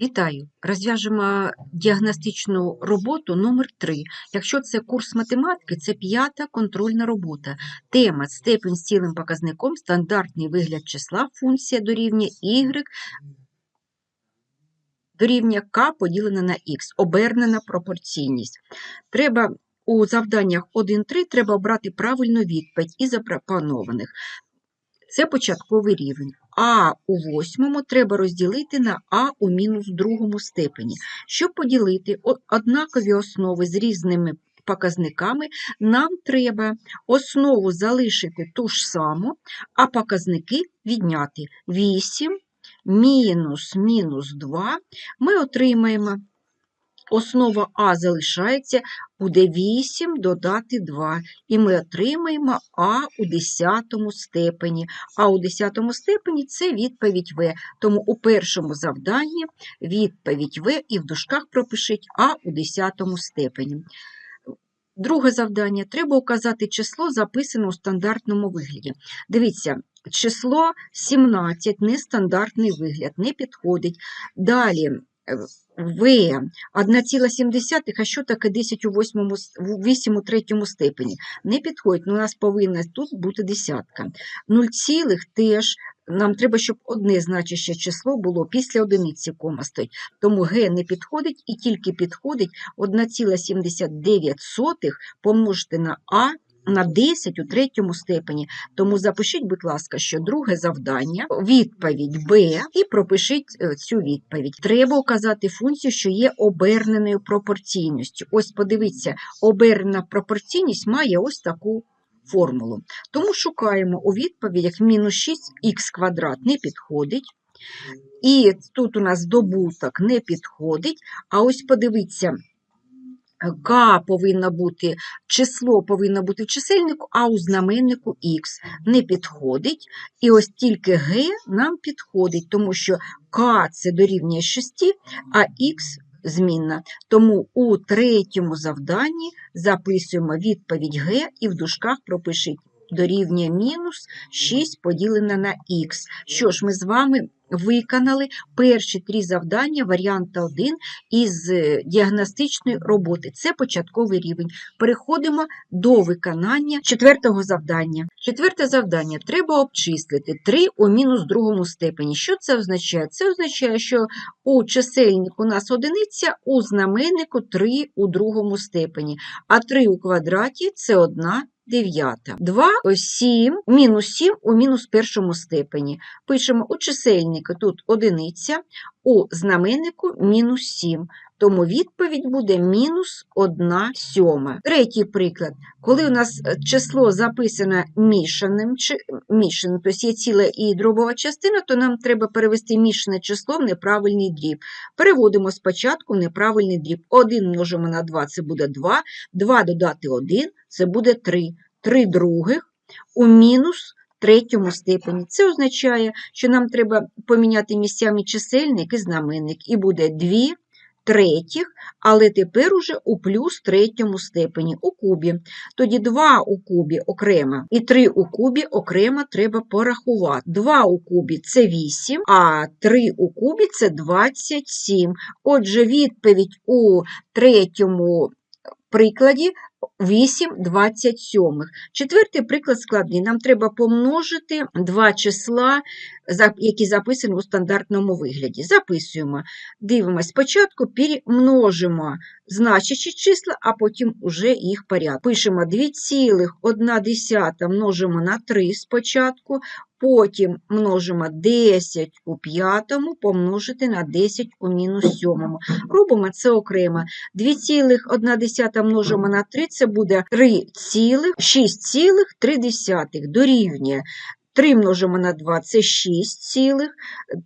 Вітаю! Розв'яжемо діагностичну роботу номер 3 Якщо це курс математики, це п'ята контрольна робота. Тема степень з цілим показником, стандартний вигляд числа, функція дорівнює y дорівнює k поділена на x, обернена пропорційність. Треба у завданнях 1-3 треба обрати правильну відповідь із запропонованих. Це початковий рівень. А у восьмому треба розділити на А у мінус другому степені. Щоб поділити однакові основи з різними показниками, нам треба основу залишити ту ж саму, а показники відняти 8 мінус мінус 2. Ми отримаємо Основа А залишається, буде 8 додати 2, і ми отримаємо А у 10 степені. А у 10 степені це відповідь В. Тому у першому завданні відповідь В і в дужках пропишіть А у 10 степені. Друге завдання. Треба указати число, записане у стандартному вигляді. Дивіться, число 17, нестандартний вигляд, не підходить. Далі В 1,7, а що таке 10 у 8, 8 у третьому степені? Не підходить, ну, у нас повинна тут бути десятка. 0 цілих теж нам треба, щоб одне значище число було після одиниці кома стоїть. Тому Г не підходить і тільки підходить 1,79 помножити на А на 10 у третьому степені. Тому запишіть, будь ласка, що друге завдання, відповідь Б, і пропишіть е, цю відповідь. Треба указати функцію, що є оберненою пропорційністю. Ось подивіться, обернена пропорційність має ось таку формулу. Тому шукаємо у відповідях мінус 6х квадрат не підходить. І тут у нас добуток не підходить. А ось подивіться, К повинно бути, число повинно бути в чисельнику, а у знаменнику Х не підходить. І ось тільки Г нам підходить, тому що К це дорівнює 6, а Х змінна. Тому у третьому завданні записуємо відповідь Г і в дужках пропишіть дорівнює мінус 6 поділене на х. Що ж, ми з вами виконали перші три завдання варіанта 1 із е, діагностичної роботи. Це початковий рівень. Переходимо до виконання четвертого завдання. Четверте завдання треба обчислити 3 у мінус другому степені. Що це означає? Це означає, що у чисельнику у нас одиниця, у знаменнику 3 у другому степені, а 3 у квадраті це 1 дев'ята. 2, 7, мінус 7 у мінус першому степені. Пишемо у чисельнику тут одиниця, у знаменнику мінус 7. Тому відповідь буде мінус 1 сьома. Третій приклад. Коли у нас е, число записане мішаним, мішаним, тобто є ціла і дробова частина, то нам треба перевести мішане число в неправильний дріб. Переводимо спочатку в неправильний дріб. 1 множимо на 2 це буде 2, 2 додати 1 це буде 3. 3 других у мінус третьому степені. Це означає, що нам треба поміняти місцями чисельник і знаменник, і буде 2 третіх, але тепер уже у плюс третьому степені, у кубі. Тоді 2 у кубі окремо і 3 у кубі окремо треба порахувати. 2 у кубі це 8, а 3 у кубі це 27. Отже, відповідь у третьому прикладі 8 27. Четвертий приклад складний. Нам треба помножити два числа, які записані у стандартному вигляді. Записуємо. Дивимося, спочатку перемножимо значачі числа, а потім уже їх порядок. Пишемо 2,1 множимо на 3 спочатку, потім множимо 10 у п'ятому, помножити на 10 у мінус сьомому. Робимо це окремо. 2,1 множимо на 3, це буде 3,6,3 дорівнює. 3 множимо на 2 це 6 цілих,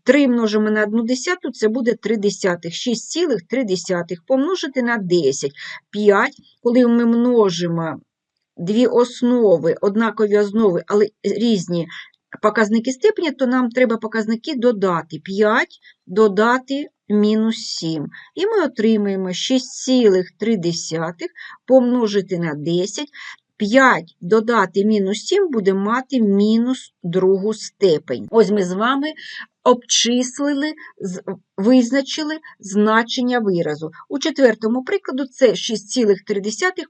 3 множимо на 1 десяту це буде 3 десятих, 6 цілих 3 десятих помножити на 10. 5, коли ми множимо дві основи, однакові основи, але різні показники степені, то нам треба показники додати. 5 додати мінус 7. І ми отримаємо 6,3 помножити на 10. 5 додати мінус 7 буде мати мінус другу степень. Ось ми з вами обчислили, визначили значення виразу. У четвертому прикладу це 6,3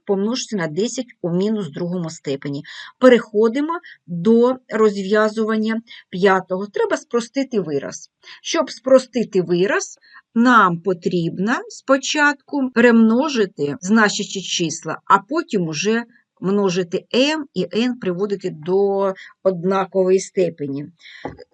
помножити на 10 у мінус другому степені. Переходимо до розв'язування п'ятого. Треба спростити вираз. Щоб спростити вираз, нам потрібно спочатку перемножити значущі числа, а потім уже множити m і n приводити до однакової степені.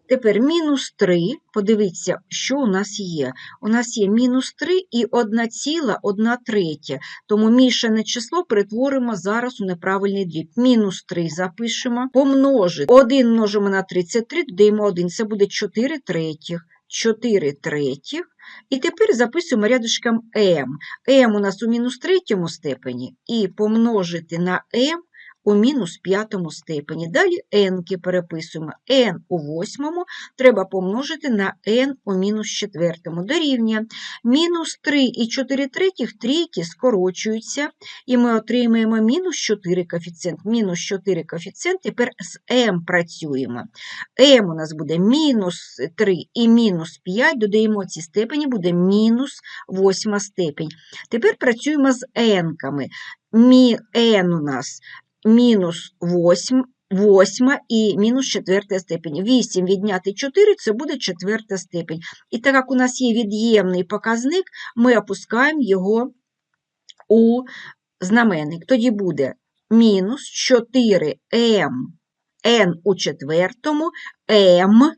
Тепер мінус 3, подивіться, що у нас є. У нас є мінус 3 і 1,1 третя, тому мішане число перетворимо зараз у неправильний дріб. Мінус 3 запишемо, помножити. 1 множимо на 33, додаємо 1, це буде 4 третіх. 4 третіх. І тепер записуємо рядочком m. m у нас у мінус третьому степені і помножити на m у мінус п'ятому степені. Далі n переписуємо. n у восьмому треба помножити на n у мінус четвертому. Дорівнює. Мінус 3 і 4 третіх трійки скорочуються, і ми отримаємо мінус 4 коефіцієнт. Мінус 4 коефіцієнт, тепер з m працюємо. m у нас буде мінус 3 і мінус 5, додаємо ці степені, буде мінус 8 степень. Тепер працюємо з n-ками. Мі, n у нас мінус 8, 8 і мінус 4 степень. 8 відняти 4 – це буде 4 степень. І так як у нас є від'ємний показник, ми опускаємо його у знаменник. Тоді буде мінус 4m, n у четвертому, m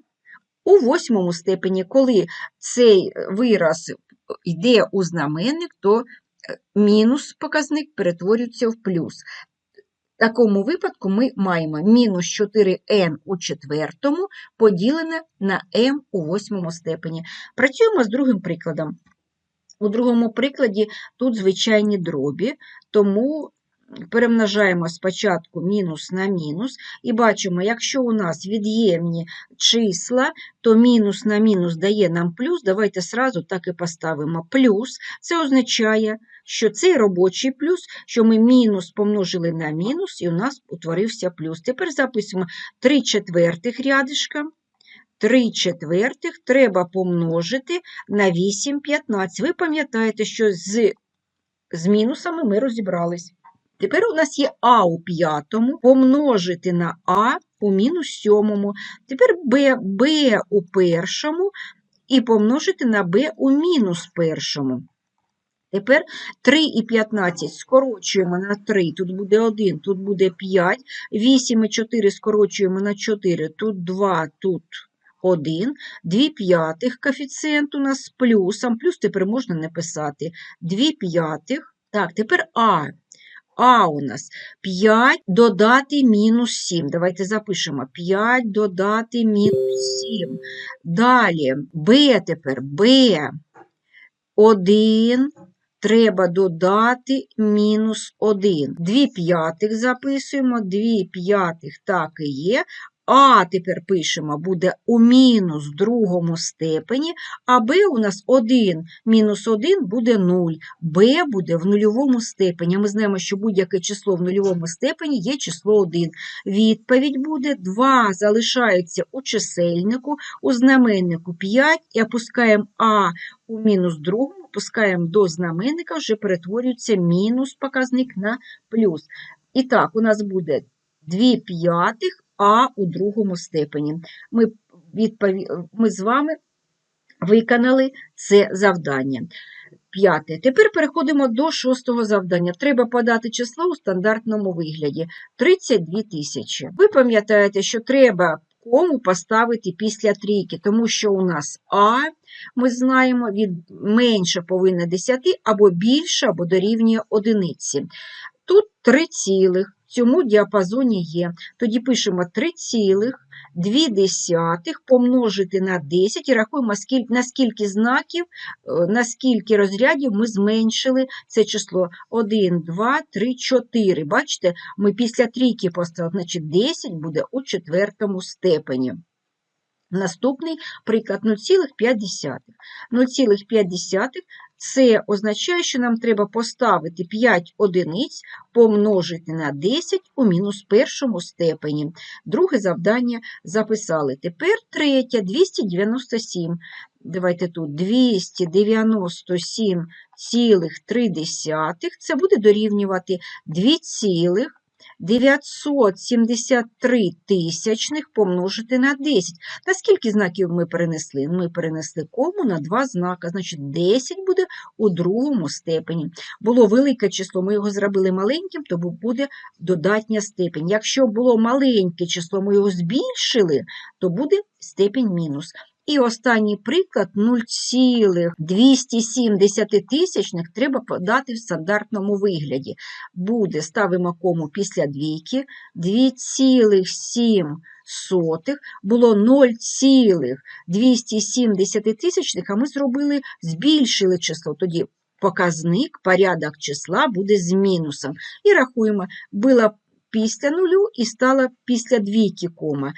у восьмому степені. Коли цей вираз йде у знаменник, то е, мінус показник перетворюється в плюс. В такому випадку ми маємо мінус 4n у четвертому поділене на m у восьмому степені. Працюємо з другим прикладом. У другому прикладі тут звичайні дробі, тому перемножаємо спочатку мінус на мінус, і бачимо, якщо у нас від'ємні числа, то мінус на мінус дає нам плюс. Давайте сразу так і поставимо плюс. Це означає, що цей робочий плюс, що ми мінус помножили на мінус, і у нас утворився плюс. Тепер записуємо 3 четвертих рядишка. 3 четвертих треба помножити на 8 15. Ви пам'ятаєте, що з, з мінусами ми розібрались. Тепер у нас є А у п'ятому, помножити на А у мінус сьомому. Тепер Б, Б у першому і помножити на Б у мінус першому. Тепер 3 і 15 скорочуємо на 3, тут буде 1, тут буде 5, 8 і 4 скорочуємо на 4, тут 2, тут 1, 2 п'ятих коефіцієнт у нас з плюсом, плюс тепер можна не писати, 2 п'ятих. Так, тепер А. А у нас 5 додати мінус 7. Давайте запишемо 5 додати мінус 7. Далі Б тепер Б. 1 треба додати мінус 1. 2 п'ятих записуємо, 2 п'ятих так і є. А тепер пишемо, буде у мінус другому степені, а Б у нас 1, мінус 1 буде 0, Б буде в нульовому степені. Ми знаємо, що будь-яке число в нульовому степені є число 1. Відповідь буде 2 залишається у чисельнику, у знаменнику 5 і опускаємо А у мінус другому, опускаємо до знаменника, вже перетворюється мінус показник на плюс. І так, у нас буде 2 п'ятих а у другому степені. Ми, відпові... Ми з вами виконали це завдання. П'яте. Тепер переходимо до шостого завдання. Треба подати число у стандартному вигляді 32 тисячі. Ви пам'ятаєте, що треба кому поставити після трійки, тому що у нас А, ми знаємо, від менше повинне 10 або більше, або дорівнює одиниці. Тут 3 цілих цьому діапазоні є. Тоді пишемо 3,2 помножити на 10 і рахуємо, наскільки знаків, наскільки розрядів ми зменшили це число 1, 2, 3, 4. Бачите, ми після трійки поставили, значить 10 буде у четвертому степені. Наступний приклад 0,5. 0,5 це означає, що нам треба поставити 5 одиниць помножити на 10 у мінус першому степені. Друге завдання записали. Тепер третє 297. Давайте тут 297,3. Це буде дорівнювати 2,973 тисячних помножити на 10. На скільки знаків ми перенесли? Ми перенесли кому на два знака, значить 10 буде у другому степені. Було велике число, ми його зробили маленьким, то буде додатня степень. Якщо було маленьке число, ми його збільшили, то буде степень мінус. І останній приклад 0,270 тисячних треба подати в стандартному вигляді. Буде, ставимо кому після двійки, 2,7 було 0,270 тисячних, а ми зробили, збільшили число. Тоді показник, порядок числа буде з мінусом. І рахуємо, було після нулю і стала після двійки кома.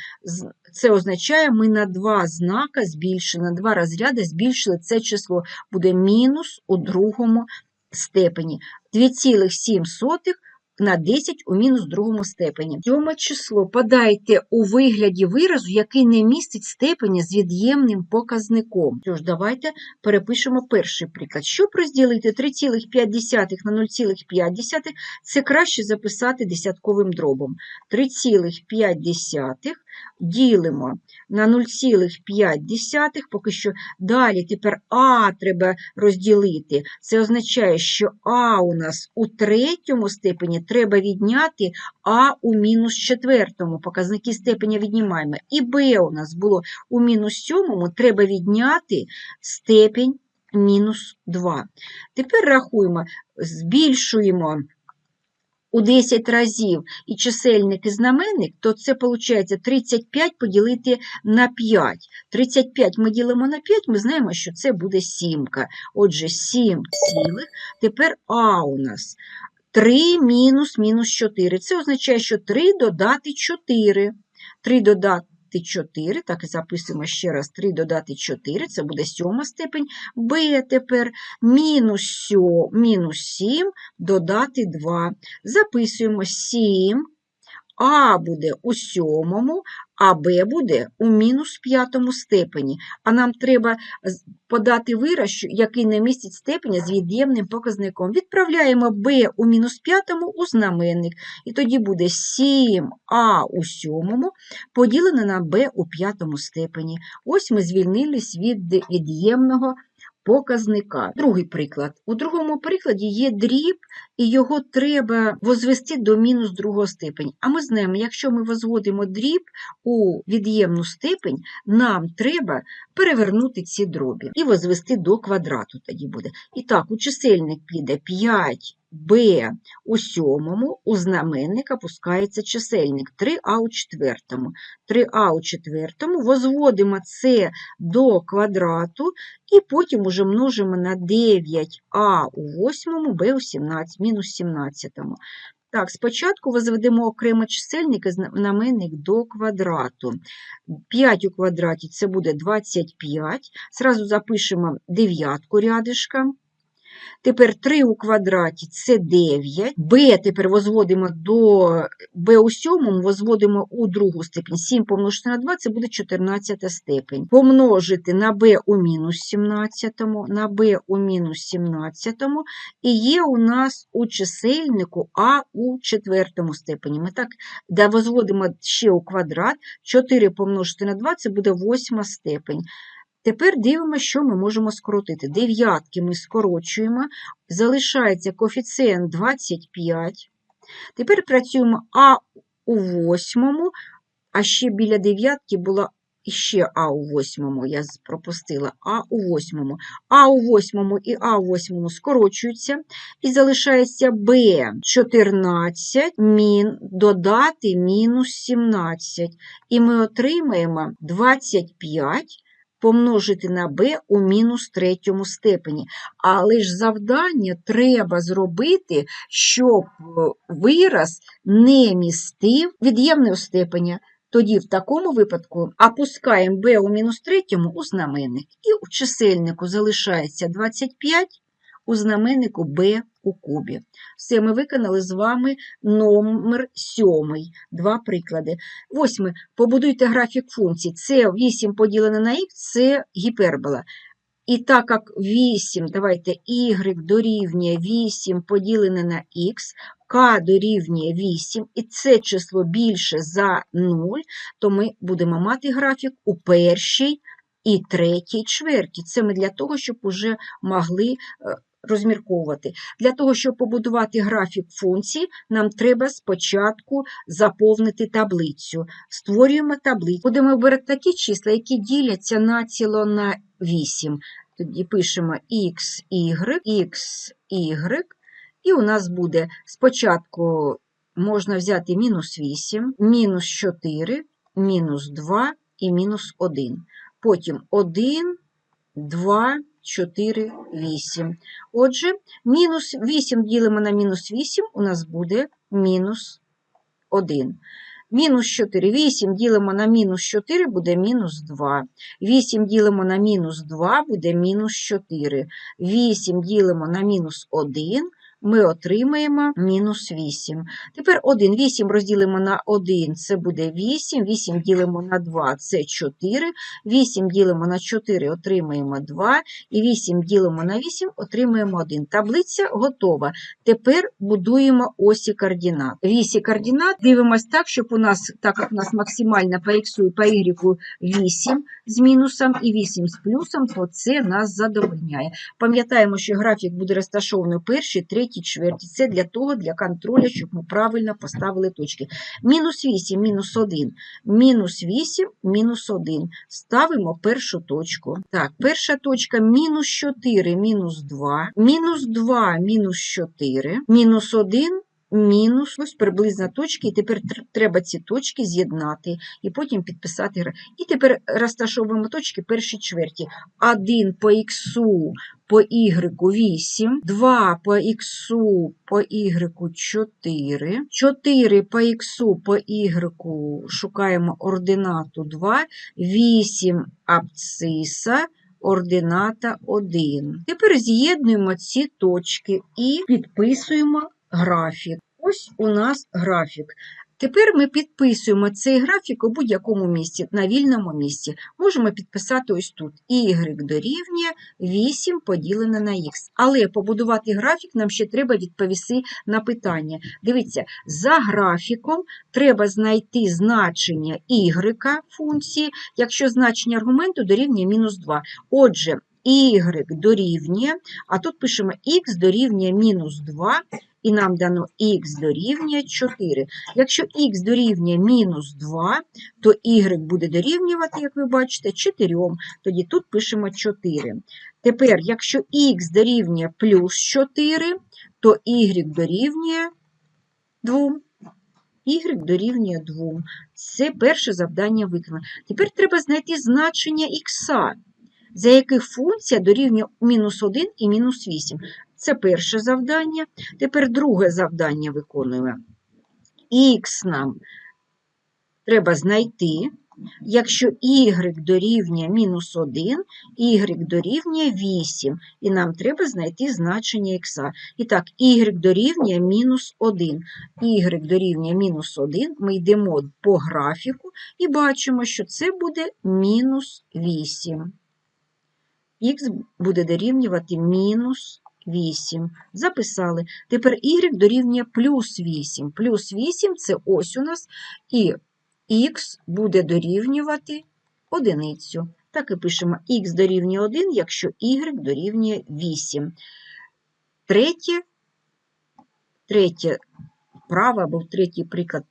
Це означає, ми на два знака збільшили, на два розряди збільшили це число. Буде мінус у другому степені. 2,7 на 10 у мінус другому степені. Сьоме число подайте у вигляді виразу, який не містить степені з від'ємним показником. Тож, давайте перепишемо перший приклад. Щоб розділити 3,5 на 0,5, це краще записати десятковим дробом. 3,5 ділимо на 0,5, поки що далі тепер А треба розділити. Це означає, що А у нас у третьому степені треба відняти А у мінус четвертому. Показники степеня віднімаємо. І Б у нас було у мінус сьомому, треба відняти степень мінус 2. Тепер рахуємо, збільшуємо у 10 разів і чисельник і знаменник, то це виходить 35 поділити на 5. 35 ми ділимо на 5, ми знаємо, що це буде сімка. Отже, 7 цілих. Тепер А у нас 3 мінус мінус 4. Це означає, що 3 додати 4. 3 додати 4, так і записуємо ще раз 3 додати 4, це буде сьома степень. Б тепер 7, мінус 7 додати 2. Записуємо 7, А буде у сьомому, а Б буде у мінус п'ятому степені. А нам треба подати вираз, який не містить степеня з від'ємним показником. Відправляємо Б у мінус п'ятому у знаменник. І тоді буде 7А у сьомому поділене на Б у п'ятому степені. Ось ми звільнились від від'ємного показника. Другий приклад. У другому прикладі є дріб, і його треба возвести до мінус другого степені. А ми знаємо, якщо ми возводимо дріб у від'ємну степень, нам треба перевернути ці дробі і возвести до квадрату тоді буде. І так, у чисельник піде 5 b у сьомому, у знаменник опускається чисельник 3а у четвертому. 3а у четвертому, возводимо це до квадрату і потім уже множимо на 9а у восьмому, b у 17, мінус 17. Так, спочатку возведемо окремо чисельник і знаменник до квадрату. 5 у квадраті це буде 25. Зразу запишемо дев'ятку рядишком. Тепер 3 у квадраті це 9. b тепер возводимо до b у сьомому, возводимо у другу степень. 7 помножити на 2 це буде 14 степень. Помножити на b у мінус 17, на b у мінус 17. І є у нас у чисельнику а у четвертому степені. Ми так да, возводимо ще у квадрат. 4 помножити на 2 це буде 8 степень. Тепер дивимося, що ми можемо скоротити. Дев'ятки ми скорочуємо, залишається коефіцієнт 25. Тепер працюємо А у восьмому, а ще біля дев'ятки була ще А у восьмому, я пропустила, А у восьмому. А у восьмому і А у восьмому скорочуються, і залишається Б 14 мін, додати мінус 17. І ми отримаємо 25 помножити на b у мінус третьому степені. Але ж завдання треба зробити, щоб е, вираз не містив від'ємного степеня. Тоді в такому випадку опускаємо b у мінус третьому у знаменник. І у чисельнику залишається 25, у знаменнику b у кубі. Все, ми виконали з вами номер сьомий. Два приклади. Восьмий. Побудуйте графік функцій. Це 8 поділене на х, це гіпербола. І так як 8, давайте y дорівнює 8 поділене на х, k дорівнює 8, і це число більше за 0, то ми будемо мати графік у першій і третій чверті. Це ми для того, щоб уже могли е, розмірковувати. Для того, щоб побудувати графік функцій, нам треба спочатку заповнити таблицю. Створюємо таблицю. Будемо вибирати такі числа, які діляться націло на 8. Тоді пишемо x, y, x, y, і у нас буде спочатку можна взяти мінус 8, мінус 4, мінус 2 і мінус 1. Потім 1, 2, 4, 8. Отже, мінус 8 ділимо на мінус 8, у нас буде мінус 1. Мінус 4, 8 ділимо на мінус 4, буде мінус 2. 8 ділимо на мінус 2, буде мінус 4. 8 ділимо на мінус 1, ми отримаємо мінус 8. Тепер 1, 8 розділимо на 1, це буде 8, 8 ділимо на 2, це 4, 8 ділимо на 4, отримаємо 2, і 8 ділимо на 8, отримаємо 1. Таблиця готова. Тепер будуємо осі координат. Вісі координат дивимось так, щоб у нас, так як у нас максимально по х і по y 8 з мінусом і 8 з плюсом, то це нас задовольняє. Пам'ятаємо, що графік буде розташований у першій, третій, чверті. Це для того, для контролю, щоб ми правильно поставили точки. Мінус 8, мінус 1, мінус 8, мінус 1. Ставимо першу точку. Так, перша точка мінус 4, мінус 2, мінус 2, мінус 4, мінус 1, мінус, ось приблизно точки, і тепер треба ці точки з'єднати і потім підписати. І тепер розташовуємо точки перші чверті. 1 по х, по y 8, 2 по х, по y 4, 4 по х, по y шукаємо ординату 2, 8 абсциса, ордината 1. Тепер з'єднуємо ці точки і підписуємо графік. Ось у нас графік. Тепер ми підписуємо цей графік у будь-якому місці, на вільному місці. Можемо підписати ось тут. Y дорівнює 8 поділене на х. Але побудувати графік нам ще треба відповісти на питання. Дивіться, за графіком треба знайти значення y функції, якщо значення аргументу дорівнює мінус 2. Отже, y дорівнює, а тут пишемо x дорівнює мінус 2, і нам дано х дорівнює 4. Якщо х дорівнює мінус 2, то y буде дорівнювати, як ви бачите, 4. Тоді тут пишемо 4. Тепер, якщо х дорівнює плюс 4, то y дорівнює 2. Y дорівнює 2. Це перше завдання виконано. Тепер треба знайти значення х, за яких функція дорівнює мінус 1 і мінус 8. Це перше завдання. Тепер друге завдання виконуємо. Х нам треба знайти, якщо y дорівнює мінус 1, y дорівнює 8, і нам треба знайти значення х. І так, y дорівнює мінус 1. y дорівнює мінус 1, ми йдемо по графіку і бачимо, що це буде мінус 8. Х буде дорівнювати мінус 8. Записали. Тепер y дорівнює плюс 8. Плюс 8 це ось у нас, і х буде дорівнювати одиницю. Так і пишемо х дорівнює 1, якщо y дорівнює 8. Третє, третє право або третій приклад.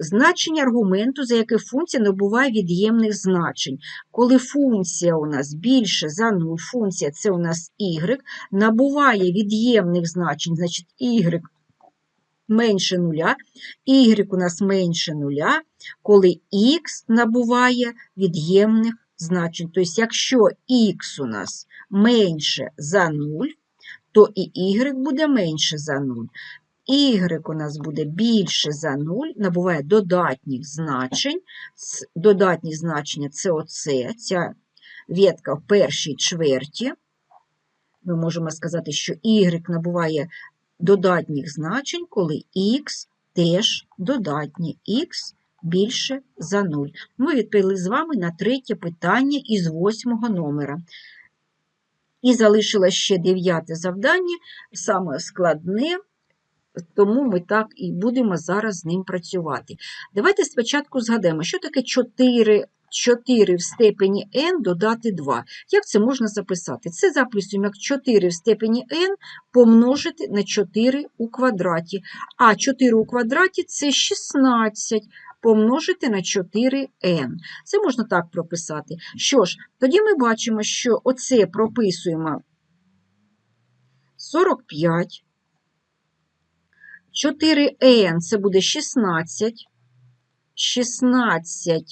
Значення аргументу, за яке функція набуває від'ємних значень. Коли функція у нас більше за 0, функція це у нас y, набуває від'ємних значень, значить y менше нуля, y у нас менше нуля, коли x набуває від'ємних значень. Тобто, якщо x у нас менше за 0, то і y буде менше за 0. Y у нас буде більше за 0, набуває додатніх значень. Додатні значення це оце, ця ветка в першій чверті. Ми можемо сказати, що y набуває додатніх значень, коли x теж додатні, x більше за 0. Ми відповіли з вами на третє питання із восьмого номера. І залишилось ще дев'яте завдання, саме складне, тому ми так і будемо зараз з ним працювати. Давайте спочатку згадаємо, що таке 4, 4 в степені n додати 2. Як це можна записати? Це записуємо як 4 в степені n помножити на 4 у квадраті. А 4 у квадраті це 16 помножити на 4n. Це можна так прописати. Що ж, тоді ми бачимо, що оце прописуємо 45. 4n це буде 16. 16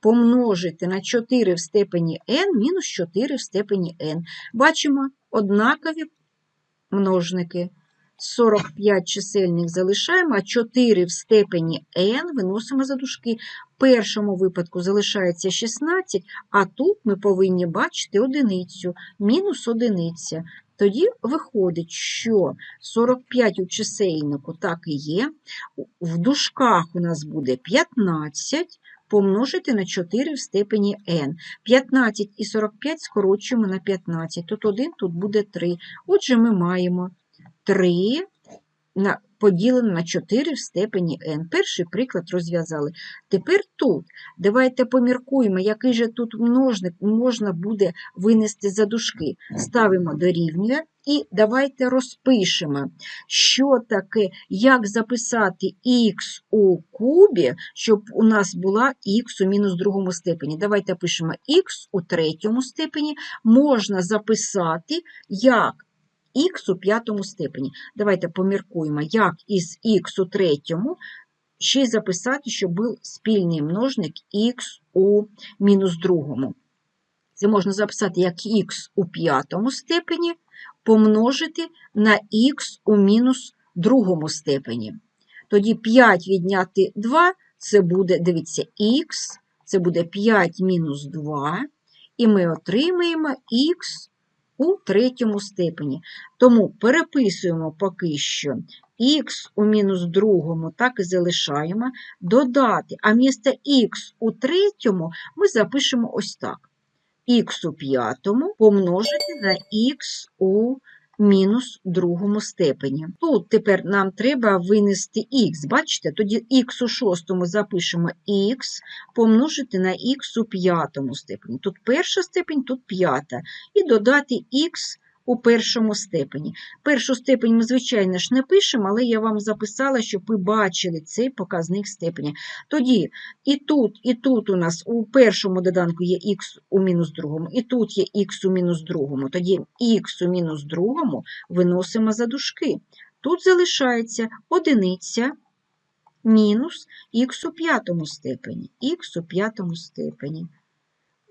помножити на 4 в степені n мінус 4 в степені n. Бачимо однакові множники. 45 чисельник залишаємо, а 4 в степені n виносимо за дужки. В першому випадку залишається 16, а тут ми повинні бачити одиницю, мінус одиниця. Тоді виходить, що 45 у чисельнику так і є. В дужках у нас буде 15 помножити на 4 в степені n. 15 і 45 скорочуємо на 15. Тут 1, тут буде 3. Отже, ми маємо 3 на, поділено на 4 в степені n. Перший приклад розв'язали. Тепер тут давайте поміркуємо, який же тут множник можна буде винести за дужки. Ставимо дорівнює і давайте розпишемо, що таке, як записати х у кубі, щоб у нас була х у мінус другому степені. Давайте пишемо х у третьому степені, можна записати як х у п'ятому степені. Давайте поміркуємо, як із х у третьому ще й записати, щоб був спільний множник х у мінус другому. Це можна записати як х у п'ятому степені помножити на х у мінус другому степені. Тоді 5 відняти 2 це буде, дивіться, х, це буде 5 мінус 2, і ми отримаємо х у третьому степені. Тому переписуємо поки що х у мінус другому, так і залишаємо, додати, а місто х у третьому ми запишемо ось так. х у п'ятому помножити на х у мінус другому степені. Тут тепер нам треба винести х, бачите? Тоді х у шостому запишемо х помножити на х у п'ятому степені. Тут перша степень, тут п'ята. І додати х у першому степені. Першу степень ми, звичайно ж, не пишемо, але я вам записала, щоб ви бачили цей показник степені. Тоді і тут, і тут у нас у першому доданку є х у мінус другому, і тут є х у мінус другому. Тоді х у мінус другому виносимо за дужки. Тут залишається одиниця мінус х у п'ятому степені. х у п'ятому степені.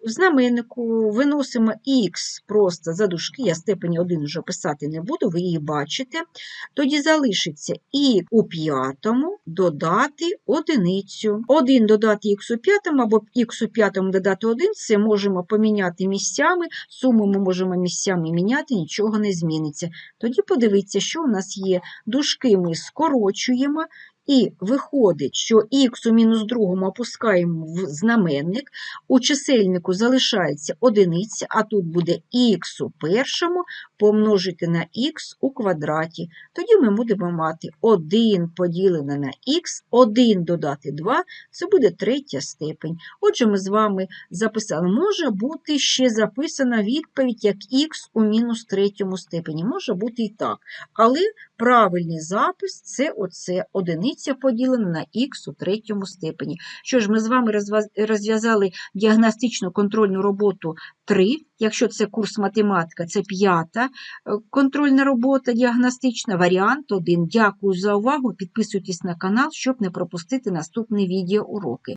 В знаменнику виносимо х просто за дужки, я степені 1 вже писати не буду, ви її бачите. Тоді залишиться і у п'ятому додати одиницю. 1 додати х у п'ятому або х у п'ятому додати 1, це можемо поміняти місцями, суму ми можемо місцями міняти, нічого не зміниться. Тоді подивіться, що у нас є. Дужки ми скорочуємо, і виходить, що х у мінус другому опускаємо в знаменник, у чисельнику залишається одиниця, а тут буде х у першому помножити на х у квадраті. Тоді ми будемо мати 1 поділене на х, 1 додати 2, це буде третя степень. Отже, ми з вами записали, може бути ще записана відповідь як х у мінус третьому степені. Може бути і так. Але правильний запис це оце одиниця поділена на х у третьому степені. Що ж, ми з вами розв'язали діагностичну контрольну роботу 3. Якщо це курс математика, це п'ята е, контрольна робота діагностична, варіант 1. Дякую за увагу. Підписуйтесь на канал, щоб не пропустити наступні відеоуроки.